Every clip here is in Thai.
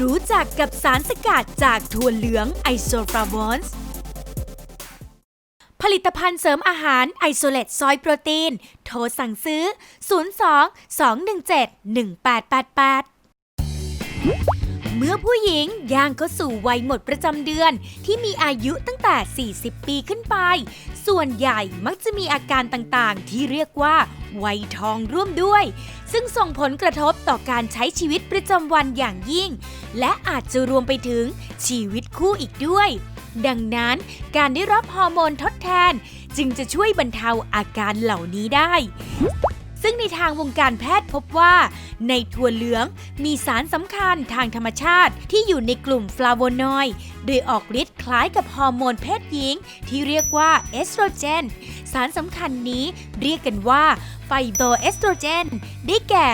รู้จักกับสารสกัดจากถั่วเหลืองไอโซฟลาวอนส์ผลิตภัณฑ์เสริมอาหารไอโซเลตซอยโปรตีน โทรสั่งซื้อ 02 217 1888 เมื่อผู้หญิงย่างเข้าสู่วัยหมดประจำเดือน ที่มีอายุตั้งแต่ 40 ปีขึ้นไป ส่วนใหญ่มักจะมีอาการต่างๆ ที่เรียกว่าวัยทองร่วมด้วย ซึ่งส่งผลกระทบต่อการใช้ชีวิตประจำวันอย่างยิ่ง และอาจจะรวมไปถึงชีวิตคู่อีกด้วย ดังนั้นการได้รับฮอร์โมนทดแทน จึงจะช่วยบรรเทาอาการเหล่านี้ได้ ซึ่งในทางวงการแพทย์พบว่า ในถั่วเหลืองมีสารสำคัญทางธรรมชาติที่อยู่ในกลุ่มฟลาโวนอยด์โดยออกฤทธิ์คล้ายกับฮอร์โมนเพศหญิง ที่เรียกว่าเอสโตรเจน สารสำคัญนี้เรียกกันว่าไฟโตเอสโตรเจน ได้แก่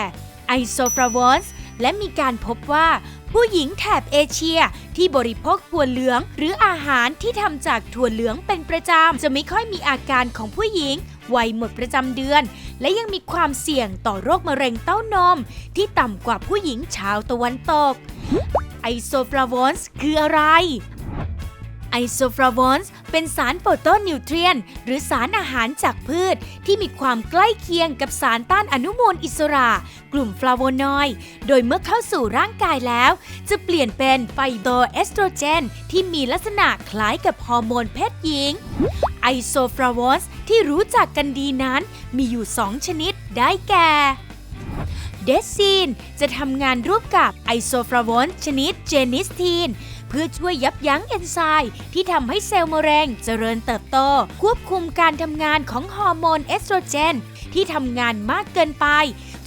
ไอโซฟลาวอนส์และมีการพบว่าผู้หญิงแถบเอเชียที่บริโภคถั่วเหลือง หรืออาหารที่ทำจากถั่วเหลืองเป็นประจำ จะไม่ค่อยมีอาการของผู้หญิง วัยหมดประจำเดือน และยังมีความเสี่ยงต่อโรคมะเร็งเต้านม ที่ต่ำกว่าผู้หญิงชาวตะวันตก ไอโซฟลาวอนส์คืออะไร ไอโซฟลาวอนส์เป็นสารโฟโตนิวเทรียน หรือสารอาหารจากพืช ที่มีความใกล้เคียงกับสารต้านอนุมูลอิสระ กลุ่มฟลาโวนอยด์โดยเมื่อเข้าสู่ร่างกายแล้ว จะเปลี่ยนเป็นไฟโตเอสโตรเจน ที่มีลักษณะคล้ายกับฮอร์โมนเพศหญิงไอโซฟลาวอนส์ที่รู้จักกันดีนั้น มีอยู่2ชนิดได้แก่เดซีนจะทำงานร่วมกับไอโซฟลาวอนชนิดเจนิสทีน พื่อช่วยยับยั้งเอนไซม์ที่ทำให้เซลล์มะเร็งเจริญเติบโต ควบคุมการทำงานของฮอร์โมนเอสโตรเจน ที่ทำงานมากเกินไป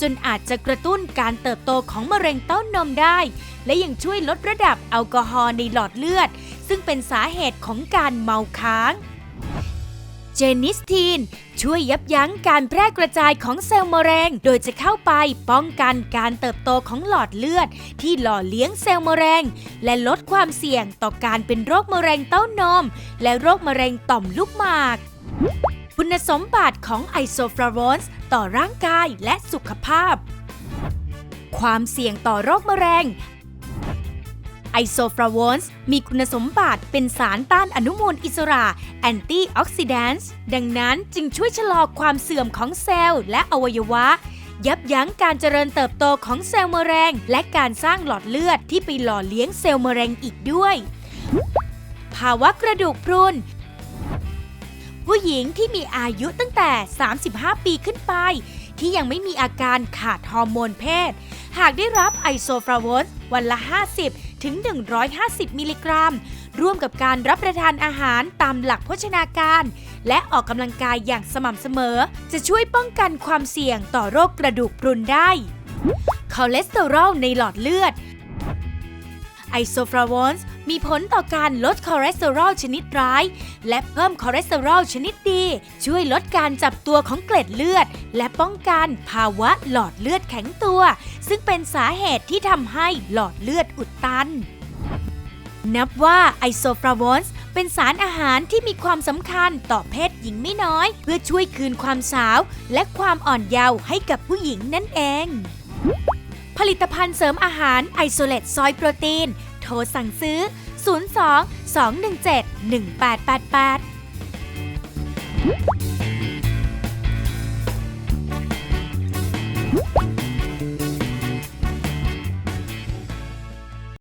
จนอาจจะกระตุ้นการเติบโตของมะเร็งเต้านมได้ และยังช่วยลดระดับแอลกอฮอล์ในหลอดเลือด ซึ่งเป็นสาเหตุของการเมาค้าง เจนิสทีน ช่วยยับยั้งการแพร่กระจายของเซลล์มะเร็ง โดยจะเข้าไปป้องกันการเติบโตของหลอดเลือด ที่หล่อเลี้ยงเซลล์มะเร็ง และลดความเสี่ยงต่อการเป็นโรคมะเร็งเต้านม และโรคมะเร็งต่อมลูกหมาก คุณสมบัติของไอโซฟลาวอนส์ต่อร่างกายและสุขภาพความเสี่ยงต่อโรคมะเร็ง ไอโซฟลาวอนส์มีคุณสมบัติเป็นสารต้านอนุมูลอิสระแอนตี้ออกซิแดนซ์ดังนั้นจึงช่วยชะลอความเสื่อมของเซลล์และอวัยวะ ยับยั้งการเจริญเติบโตของเซลล์มะเร็ง และการสร้างหลอดเลือดที่ไปหล่อเลี้ยงเซลล์มะเร็งอีกด้วย ภาวะกระดูกพรุนผู้หญิงที่มีอายุตั้งแต่ 35 ปีขึ้นไป ที่ยังไม่มีอาการขาดฮอร์โมนเพศ หากได้รับไอโซฟลาวอนส์วันละ 50 ถึง 150 มิลลิกรัม ร่วมกับการรับประทานอาหารตามหลักโภชนาการ และออกกำลังกายอย่างสม่ำเสมอ จะช่วยป้องกันความเสี่ยงต่อโรคกระดูกพรุนได้ คอเลสเตอรอลในหลอดเลือด ไอโซฟลาวอนส์มีผลต่อการลดคอเลสเตอรอลชนิดร้าย และเพิ่มคอเลสเตอรอลชนิดดี ช่วยลดการจับตัวของเกล็ดเลือด และป้องกันภาวะหลอดเลือดแข็งตัว ซึ่งเป็นสาเหตุที่ทำให้หลอดเลือดอุดตัน นับว่าไอโซฟลาวอนส์เป็นสารอาหารที่มีความสำคัญต่อเพศหญิงไม่น้อย เพื่อช่วยคืนความสาว และความอ่อนเยาว์ให้กับผู้หญิงนั่นเอง ผลิตภัณฑ์เสริมอาหารไอโซเลตซอยโปรตีน โทรสั่งซื้อ 02 217 1888